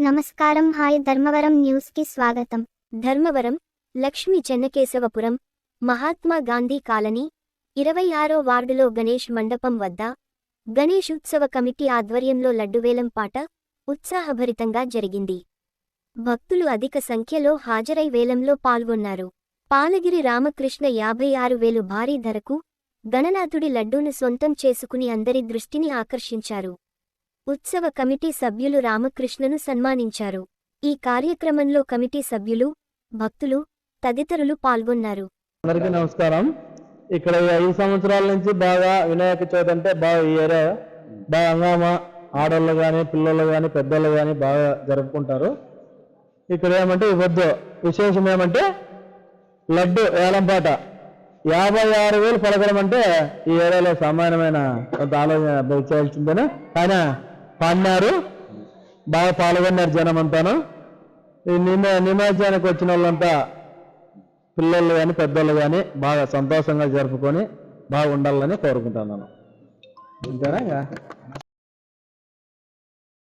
నమస్కారం హాయ్ ధర్మవరం న్యూస్కి స్వాగతం. ధర్మవరం లక్ష్మీ చెన్నకేశవపురం మహాత్మా గాంధీ కాలనీ ఇరవై ఆరో వార్డులో గణేష్ మండపం వద్ద గణేష్ ఉత్సవ కమిటీ ఆధ్వర్యంలో లడ్డువేలం పాట ఉత్సాహభరితంగా జరిగింది. భక్తులు అధిక సంఖ్యలో హాజరై వేలంలో పాల్గొన్నారు. పాలగిరి రామకృష్ణ యాభై ఆరు వేలు భారీ ధరకు గణనాథుడి లడ్డూను సొంతం చేసుకుని అందరి దృష్టిని ఆకర్షించారు. ఉత్సవ కమిటీ సభ్యులు రామకృష్ణను సన్మానించారు. ఈ కార్యక్రమంలో కమిటీ సభ్యులు భక్తులు తదితరులు పాల్గొన్నారు. అందరికీ నమస్కారం. ఇక్కడ ఐదు సంవత్సరాల నుంచి బాగా వినాయక చవితి అంటే బాగా ఈ ఏరియా. బాగా హంగామా ఆడవాళ్ళు కానీ పిల్లలు కానీ పెద్దోళ్ళు కానీ బాగా జరుపుకుంటారు. ఇక్కడ ఏమంటే ఇవ్వద్దు. విశేషం ఏమంటే లడ్డు ఏలంపాట యాభై ఆరు వేలు పలకడం అంటే ఈ ఏరియాలో సామాన్యమైన కొంత ఆలోచన చేయాల్సిందేనా? ఆయన పాడినారు బాగా పాల్గొన్నారు జనం అంతాను ఈ నిమ నిమజ్జనానికి వచ్చిన వాళ్ళంతా పిల్లలు కానీ పెద్దోళ్ళు కానీ బాగా సంతోషంగా జరుపుకొని బాగా ఉండాలని కోరుకుంటున్నాను. అంతేనా ఇంకా?